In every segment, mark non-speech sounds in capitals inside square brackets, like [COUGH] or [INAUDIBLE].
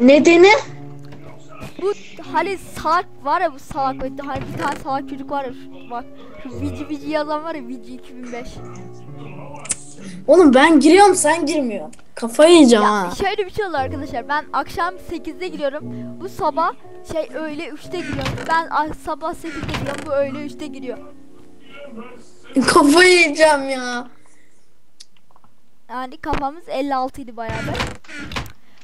Nedeni? Bu hani salak var ya bu salak hani bir tane salak çocuk var ya şu- bak şu Vici Vici yazan var ya Vici 2005. Oğlum ben giriyorum sen girmiyorsun. Kafayı yiyeceğim Ya ha. şöyle bir şey oldu arkadaşlar ben akşam 8'de giriyorum bu sabah şey öğle 3'te giriyorum ben ah, sabah 8'de giriyorum bu öğle 3'te giriyor. [LAUGHS] Kafayı yiyeceğim ya. Yani kafamız 56 idi bayağı da.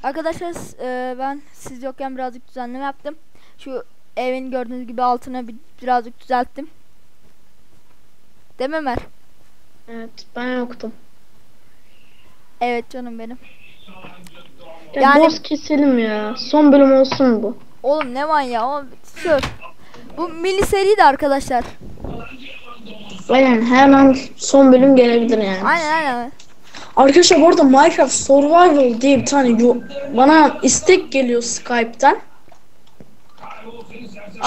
Arkadaşlar e, ben siz yokken birazcık düzenleme yaptım. Şu evin gördüğünüz gibi altına bir, birazcık düzelttim. Değil mi Ömer? Evet ben yoktum. Evet canım benim. Ya Yani- boss keselim ya. Son bölüm olsun bu. Oğlum ne var ya o şu. Bu mini seri de arkadaşlar. Aynen her an son bölüm gelebilir yani. Aynen aynen. Arkadaşlar bu arada Minecraft Survival diye bir tane bana istek geliyor Skype'tan.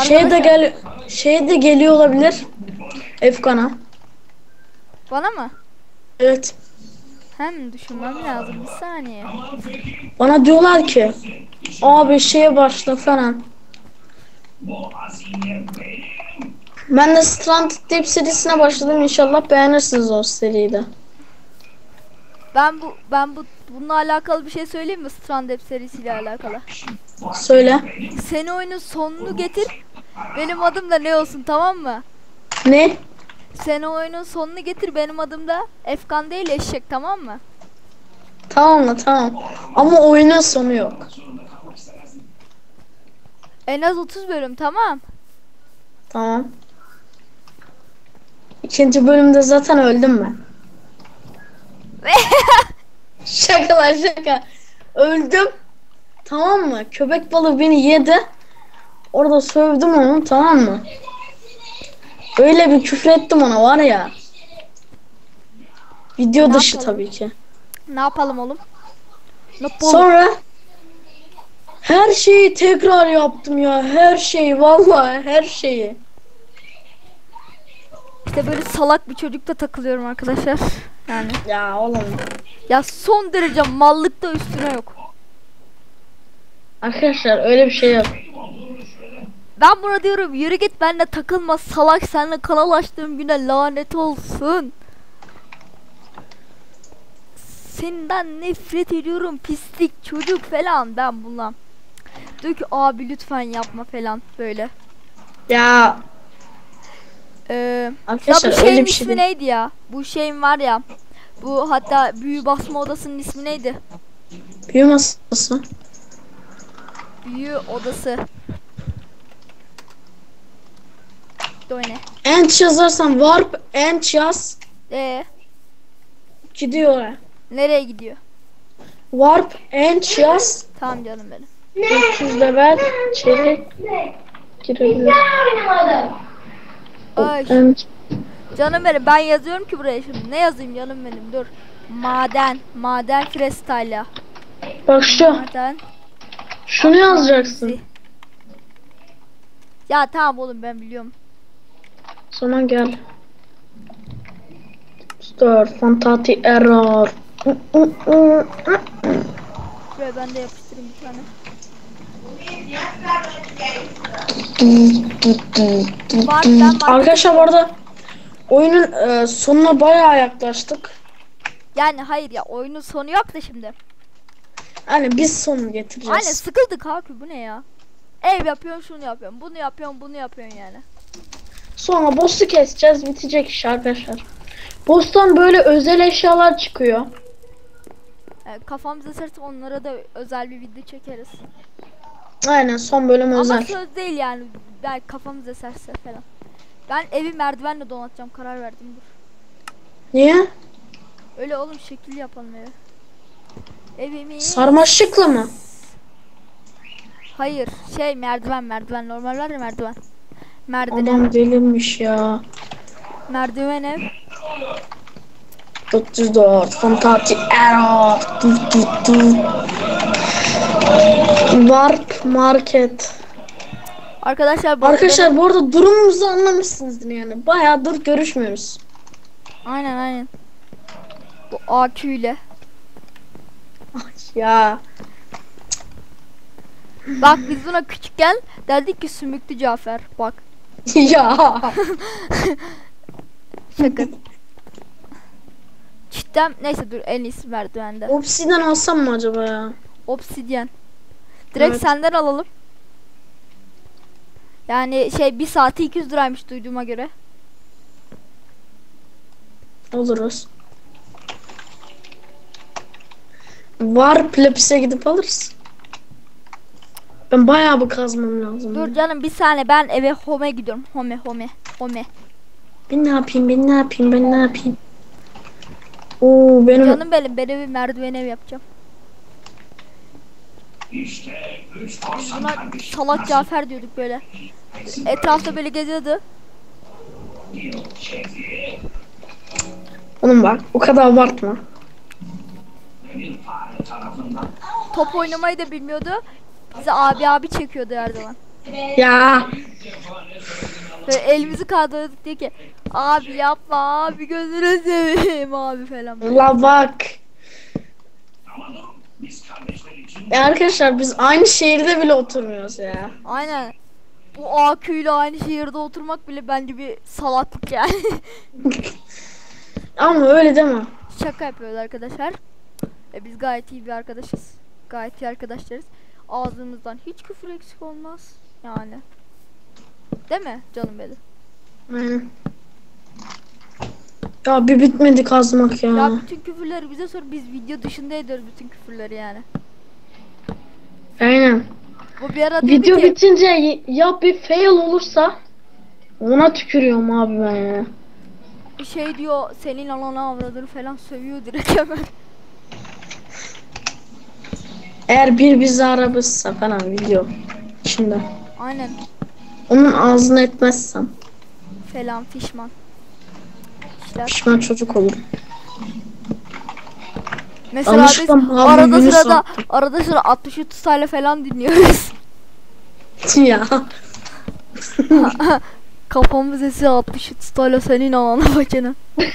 Şey de gel şey de geliyor olabilir. Efkan'a. Bana mı? Evet. Hem düşünmem lazım bir saniye. Bana diyorlar ki abi şeye başla falan. Ben de Stranded Deep serisine başladım. İnşallah beğenirsiniz o seriyi de. Ben bu ben bu bununla alakalı bir şey söyleyeyim mi? Stranded serisiyle alakalı. Söyle. Seni oyunun sonunu getir. Benim adım da ne olsun tamam mı? Ne? Sen oyunun sonunu getir benim adım da Efkan değil eşek tamam mı? Tamam mı? Tamam. Ama oyunun sonu yok. En az 30 bölüm tamam. Tamam. İkinci bölümde zaten öldüm ben. [LAUGHS] Şakalar şaka. Öldüm. Tamam mı? Köpek balığı beni yedi. Orada sövdüm onu tamam mı? Öyle bir küfür ettim ona var ya. Video Ne dışı yapalım? tabii ki. Ne yapalım oğlum? Ne yapalım? Sonra her şeyi tekrar yaptım ya. Her şeyi vallahi her şeyi. İşte böyle salak bir çocukta takılıyorum arkadaşlar. Yani Ya oğlum. ya son derece mallıkta üstüne yok. Arkadaşlar öyle bir şey yok. Ben buna diyorum yürü git benimle takılma salak seninle kanal açtığım güne lanet olsun. Senden nefret ediyorum pislik çocuk falan ben bundan. Diyor ki abi lütfen yapma falan böyle. Ya Ee, ya arkadaşlar bu öyle şeyin bir şey ismi değil. neydi ya? Bu şeyin var ya. Bu hatta büyü basma odasının ismi neydi? Büyü masası. Büyü odası. İşte o ne? Ench yazarsan warp ench yaz Ee, gidiyor nereye gidiyor? Warp ench yaz Tamam canım benim. 300 level içeri girebilir. Ay. Canım benim ben yazıyorum ki buraya şimdi. Ne yazayım canım benim dur. Maden. Maden freestyle'a. Bak şu. Maden. Şunu yazacaksın. Ya tamam oğlum ben biliyorum. Sonra gel. Store fantati error. Şuraya ben de yapıştırayım bir tane. Ben Arkadaşlar bu arada oyunun e, sonuna bayağı yaklaştık. Yani hayır ya oyunun sonu yok da şimdi. Hani biz sonunu getireceğiz. Aynen sıkıldık abi bu ne ya? Ev yapıyorum şunu yapıyorum. Bunu yapıyorum bunu yapıyorsun yani. Sonra boss'u keseceğiz bitecek iş arkadaşlar. Boss'tan böyle özel eşyalar çıkıyor. yani kafamıza sert onlara da özel bir video çekeriz. Aynen son bölüm Ama özel. söz değil yani. Belki kafamıza eserse falan. Ben evi merdivenle donatacağım karar verdim dur. Niye? Öyle oğlum şekil yapalım evi. Evimi Sarmaşıkla mı? Hayır şey merdiven merdiven normal var ya merdiven. Merdiven Adam delirmiş ya. merdiven ev. 404 Fantati Error. Du, du, du. Warp Market. Arkadaşlar bu Arkadaşlar bu arada durumumuzu anlamışsınızdır yani. Bayağıdır görüşmüyoruz. Aynen aynen. Bu AQ ile. Ya. Bak biz buna küçükken derdik ki sümüklü Cafer. Bak [LAUGHS] ya. [LAUGHS] şaka. [LAUGHS] Cidden neyse dur en iyisi merdivende. Obsiden alsam mı acaba ya? Obsidyen. Direkt Evet. senden alalım. Yani şey bir saati 200 liraymış duyduğuma göre. Oluruz. Var plapise gidip alırız. Ben bayağı bir kazmam lazım. Dur canım bir saniye ben eve home gidiyorum. Home home home. Ben ne yapayım? Ben ne yapayım? Ben ne yapayım? Oo benim Canım benim ben evi merdiven ev yapacağım. İşte üç Buna salak Cafer diyorduk böyle. Etrafta böyle geziyordu. Oğlum bak o kadar abartma. bir Top oynamayı da bilmiyordu. Bize abi abi çekiyordu her zaman. Ya Böyle elimizi kaldırıyorduk diye ki abi yapma abi gözünü seveyim abi falan. la bak. Ya arkadaşlar biz aynı şehirde bile oturmuyoruz ya. Aynen. Bu AQ ile aynı şehirde oturmak bile bence bir salaklık yani. [LAUGHS] Ama öyle deme. Şaka yapıyoruz arkadaşlar. E, biz gayet iyi bir arkadaşız. Gayet iyi arkadaşlarız. Ağzımızdan hiç küfür eksik olmaz. Yani. Değil mi canım benim? Aynen. Ya bir bitmedi kazmak ya. Ya bütün küfürleri bize sor. Biz video dışında ediyoruz bütün küfürleri yani. Aynen. Bu bir ara Video ki bitince ya bir fail olursa ona tükürüyorum abi ben ya. şey diyor senin anana avradını falan sövüyor direkt hemen. Eğer bir bizi arabızsa falan video içinde. Aynen. Onun ağzını etmezsem Falan fişman. İşler. pişman çocuk olurum. Mesela biz Alışkın abi, arada sırada attı. arada sıra 63 tutayla falan dinliyoruz. [LAUGHS] ya. [LAUGHS] Kafamız sesi 63 tutayla senin anana bacana. [LAUGHS]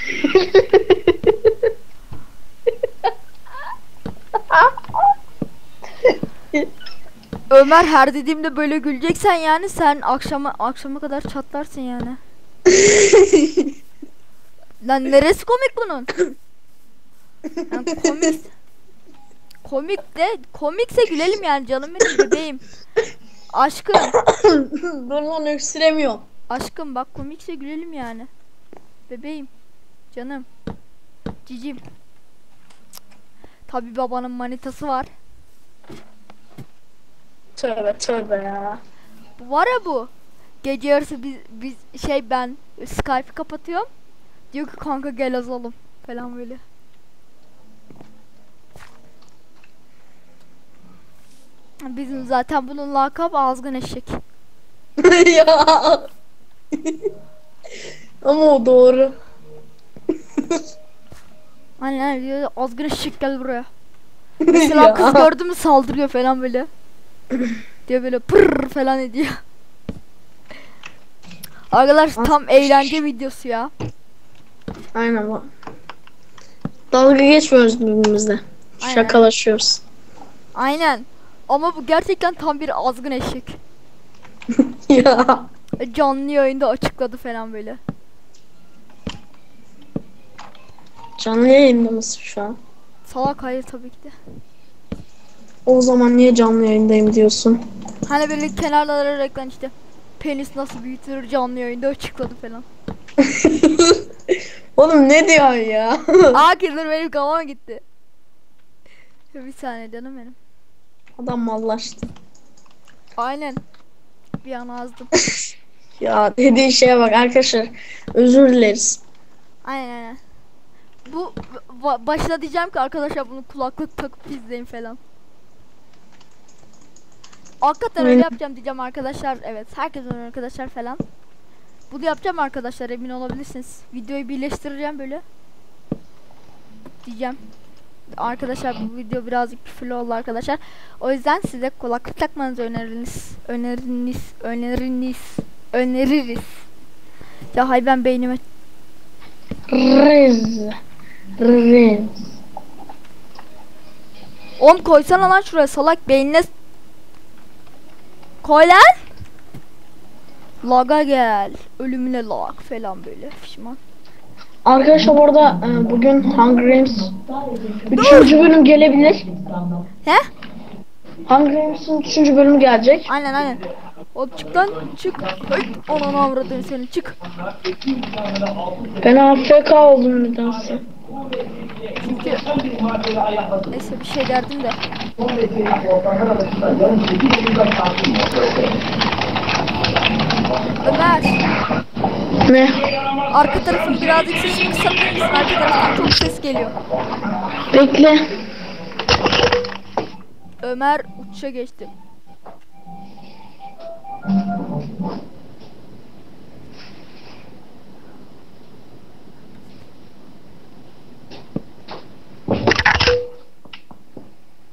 Ömer her dediğimde böyle güleceksen yani sen akşama akşama kadar çatlarsın yani. [LAUGHS] Lan neresi komik bunun? Yani komik. Komik de komikse gülelim yani canım benim bebeğim. Aşkım, Dur lan öksüremiyorum. aşkım bak komikse gülelim yani. Bebeğim, canım, cicim. Tabi babanın manitası var. Tövbe tövbe ya. Var ya bu. Gece yarısı biz, biz şey ben Skype'ı kapatıyorum. Diyor ki kanka gel azalım falan böyle. Bizim zaten bunun lakabı azgın eşek. [LAUGHS] ya. Ama o doğru. Aynen diyor azgın eşek gel buraya. [LAUGHS] Mesela kız gördü mü saldırıyor falan böyle. [CLEARS THROAT] diyor böyle pırr falan ediyor. Arkadaşlar tam eğlence videosu ya. Aynen bu. Dalga geçmiyoruz birbirimizle. Aynen. Şakalaşıyoruz. Aynen. Ama bu gerçekten tam bir azgın eşek. [LAUGHS] ya. E, Canlı yayında açıkladı falan böyle. Canlı yayında mısın şu an? Salak hayır tabii ki de. O zaman niye canlı yayındayım diyorsun? Hani böyle kenarlara reklam işte. Penis nasıl büyütülür canlı yayında açıkladı falan. [LAUGHS] Oğlum ne diyorsun ya? [LAUGHS] Aa kızlar benim kafama gitti. Bir saniye canım benim. Adam mallaştı. Aynen. Bir an azdım. [LAUGHS] Ya dediği şeye bak arkadaşlar. Özür dileriz. Aynen aynen. Bu ba- başta diyeceğim ki arkadaşlar bunu kulaklık takıp izleyin falan. Hakikaten öyle yapacağım diyeceğim arkadaşlar. Evet herkes öyle arkadaşlar falan. Bunu yapacağım arkadaşlar emin olabilirsiniz. Videoyu birleştireceğim böyle. Diyeceğim. Arkadaşlar bu video birazcık küfürlü oldu arkadaşlar. O yüzden size kulaklık takmanızı öneriniz. Öneriniz. Öneriniz. Öneririz. Ya hay ben beynime Riz. Riz. Oğlum koysana lan şuraya salak beynine Koy lan. Laga gel. Ölümüne lag falan böyle pişman. Arkadaşlar bu arada e, bugün Hunger Games 3. bölüm gelebilir. He? Hunger Games'in 3. bölümü gelecek. Aynen aynen. Hop çık lan çık. Ananı avradın seni çık. Ben AFK oldum nedense. Neyse bir şey derdim de. Ömer Ne? arka tarafın birazcık sesini kısabilir misin? Arka taraftan çok ses geliyor. Bekle. Ömer uçuşa geçti.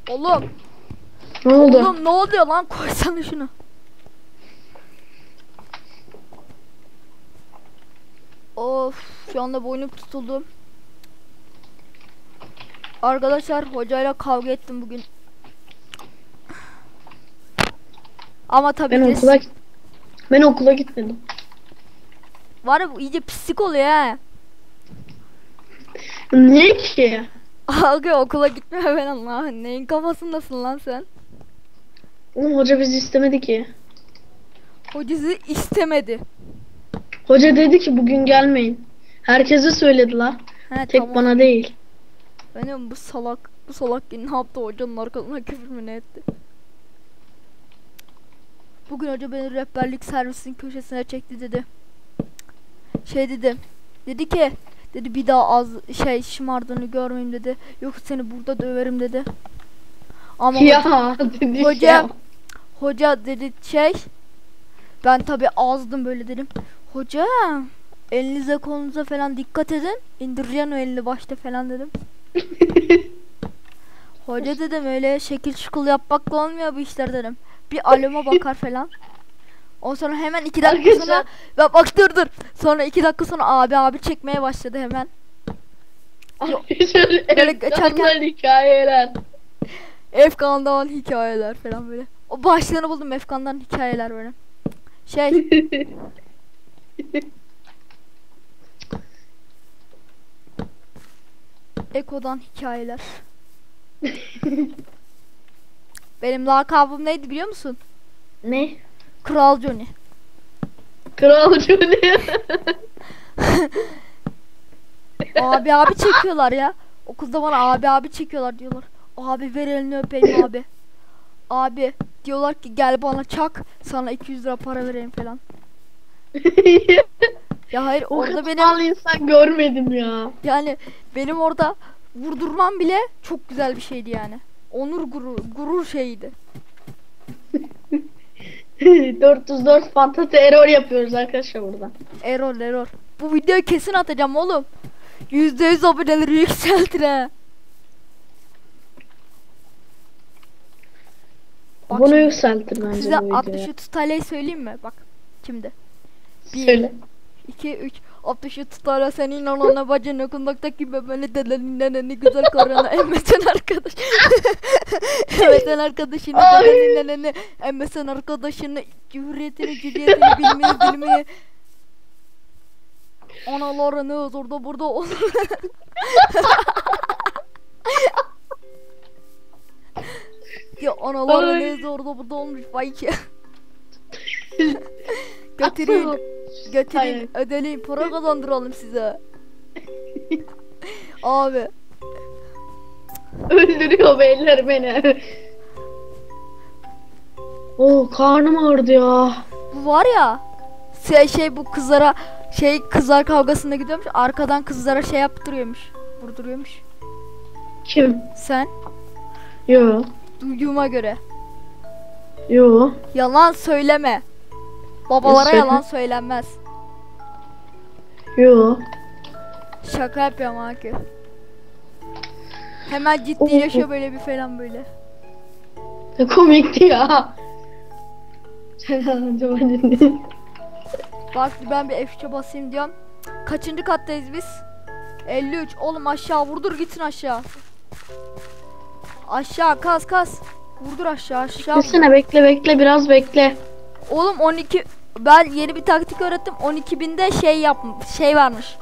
Oğlum, Ne oldu? oğlum ne oluyor lan? Koysana şunu. Of, şu anda boynum tutuldu. Arkadaşlar hocayla kavga ettim bugün. Ama tabii Ben okula ben okula gitmedim. var ya bu iyice pislik oluyor ha. Niye ki? Abi okula gitme ben Allah. Neyin kafasındasın lan sen? Oğlum hoca bizi istemedi ki. Hocası istemedi. Hoca dedi ki bugün gelmeyin. Herkese söylediler. He Tek tamam. bana değil. Benim bu salak bu salak ne yaptı hocanın arkasına küfür mü ne etti? Bugün hoca beni rehberlik servisinin köşesine çekti dedi. Şey dedi. Dedi ki dedi bir daha az şey şımardığını görmeyeyim dedi. Yoksa seni burada döverim dedi. Ama hoca- Ya Hoca ya. hoca dedi şey ben tabi azdım böyle dedim. Hoca elinize kolunuza falan dikkat edin. İndireceksin o elini başta falan dedim. [LAUGHS] Hoca dedim öyle şekil şukul yapmakla olmuyor bu işler dedim. Bir alüma bakar falan. Ondan sonra hemen iki dakika sonra Arkadaşlar- bak, bak dur dur. Sonra iki dakika sonra abi abi çekmeye başladı hemen. Arkadaşlar [LAUGHS] Böyle geçerken- hikayeler. Efkan'dan hikayeler falan böyle. O başlığını buldum Efkan'dan hikayeler böyle. Şey [LAUGHS] Eko'dan hikayeler. Benim lakabım neydi biliyor musun? ne? Kral Johnny. Kral Johnny. Abi abi çekiyorlar ya. Okulda bana abi abi çekiyorlar diyorlar. Abi ver elini öpeyim abi. Abi diyorlar ki gel bana çak sana 200 lira para vereyim falan. Ya hayır o orada benim insan görmedim ya. yani benim orada vurdurmam bile çok güzel bir şeydi yani. Onur gurur gurur şeydi. [LAUGHS] 404 fantasy error yapıyoruz arkadaşlar burada. Error error. Bu videoyu kesin atacağım oğlum. %100 aboneleri yükseltir ha. Bak Bunu yükseltir bence Size bu videoya. 63 tutaleyi söyleyeyim mi? Bak şimdi. Bir, Söyle. 2 3 63 tutara senin anana bacını kundaktaki bebeğini dedenin neneni güzel karına [LAUGHS] emesen arkadaş. [LAUGHS] emesen arkadaşını dedenin neneni emesen arkadaşını cüretini cüretini bilmeyi bilmeyi Analarını orada burada olur. [LAUGHS] ya analarını orada burada olmuş vay ki. Götürün. Götürün Hayır. ödeyin para [LAUGHS] kazandıralım size. Abi Öldürüyor beyler beni. Oo karnım ağrıdı ya. bu var ya şey, şey bu kızlara şey kızlar kavgasında gidiyormuş arkadan kızlara şey yaptırıyormuş vurduruyormuş. Kim? Sen Yo. duyduğuma göre Yo. yalan söyleme. Babalara Söyle. yalan söylenmez. Yo. Şaka yapıyorum Haki. Hemen ciddileşiyor böyle bir falan böyle. Ne komikti ya. Bak ben bir F3'e basayım diyorum. Kaçıncı kattayız biz? 53. Oğlum aşağı vurdur gitsin aşağı. Aşağı kas kas. Vurdur aşağı aşağı. Beklesene bekle bekle biraz bekle. Oğlum 12 ben yeni bir taktik öğrettim. 12 binde şey yap şey varmış.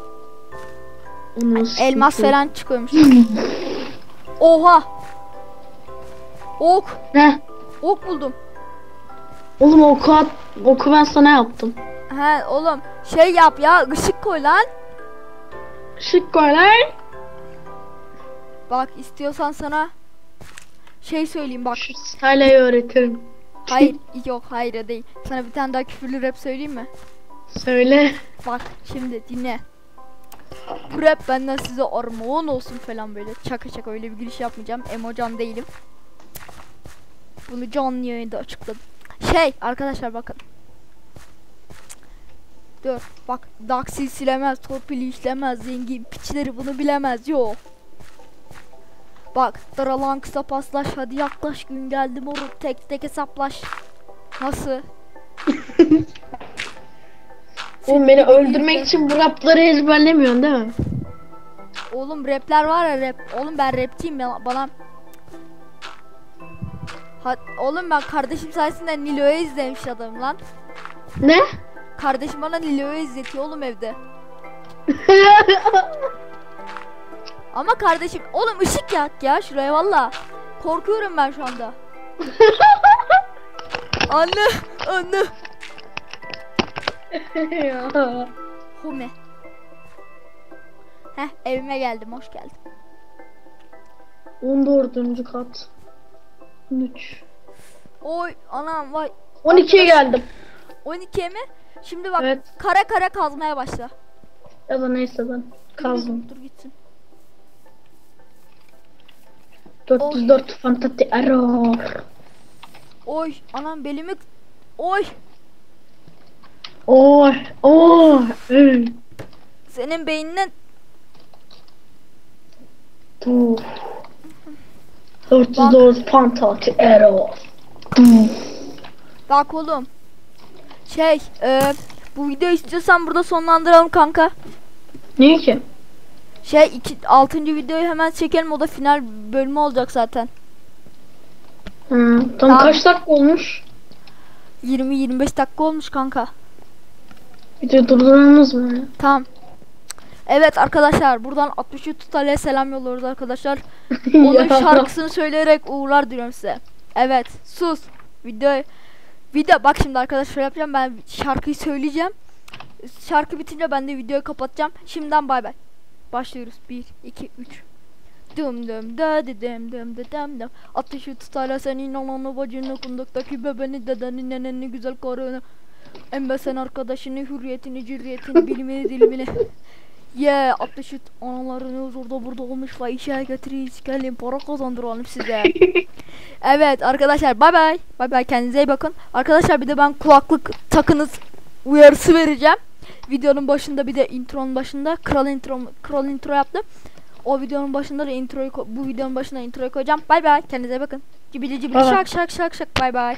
Onu Elmas falan çıkıyormuş. [LAUGHS] Oha. Ok. Ne? Ok buldum. Oğlum oku at, oku ben sana yaptım. He oğlum şey yap ya ışık koy lan. Şık koy lan. Bak istiyorsan sana şey söyleyeyim bak. Şu öğretirim. [LAUGHS] Hayır yok hayır değil. Sana bir tane daha küfürlü rap söyleyeyim mi? Söyle. Bak şimdi dinle. Bu rap benden size armağan olsun falan böyle. Çaka çaka öyle bir giriş yapmayacağım. Emocan değilim. Bunu canlı yayında açıkladım. Şey arkadaşlar bakın. Dur bak Daxi silemez, torpili işlemez, zengin piçleri bunu bilemez yo. Bak daralan kısa paslaş hadi yaklaş gün geldi moruk tek tek hesaplaş. Nasıl? [LAUGHS] Oğlum beni öldürmek için bu rapları ezberlemiyorsun değil mi? Oğlum rapler var ya rap. Oğlum ben rapçiyim ya bana. Ha, oğlum ben kardeşim sayesinde Nilo'yu izlemiş adamım lan. Ne? Kardeşim bana Nilo'yu izletiyor oğlum evde. [LAUGHS] Ama kardeşim oğlum ışık yak ya şuraya valla. Korkuyorum ben şu anda. [LAUGHS] anne anne. [LAUGHS] Hume. Heh evime geldim hoş geldin. 14. kat. 13. Oy anam vay 12'ye geldim. 12'ye mi? Şimdi bak Evet. kare kare kazmaya başla. Ya da neyse ben kazdım. Dur gitsin. 404 fantasy error. Oy anam belimi Oy Oy. Oy. Senin beynine Uf. 404 fantasy error. bak oğlum. Şey e, bu videoyu istiyorsan burada sonlandıralım kanka. Niye ki? Şey iki, 6. videoyu hemen çekelim o da final bölümü olacak zaten. Hı, tam Tamam. kaç dakika olmuş? 20-25 dakika olmuş kanka. Video durduralımız mı? ya? Tamam. Evet arkadaşlar buradan 63 tutale selam yolluyoruz arkadaşlar. [LAUGHS] Onun şarkısını söyleyerek uğurlar diliyorum size. Evet sus. Video video bak şimdi arkadaşlar şöyle yapacağım ben şarkıyı söyleyeceğim. Şarkı bitince ben de videoyu kapatacağım. Şimdiden bay bay. Başlıyoruz. 1 2 3 Dım dım da dım dım da dım dım Ateşi tutarla senin ananı bacını kundaktaki bebeni dedeni neneni güzel karını. Embesen arkadaşını hürriyetini cürriyetini bilimini dilimini. Ye ateşi analarınız orada burada olmuş ve işe getiririz gelin para kazandıralım size. [LAUGHS] Evet arkadaşlar bay bay Bay bay kendinize iyi bakın. Arkadaşlar bir de ben kulaklık takınız uyarısı vereceğim Videonun başında bir de intronun başında kral intro kral intro yaptım o videonun başında da introyu bu videonun başına introyu koyacağım. Bay bay. Kendinize bakın. Cibili cibili şak şak şak şak bay bay.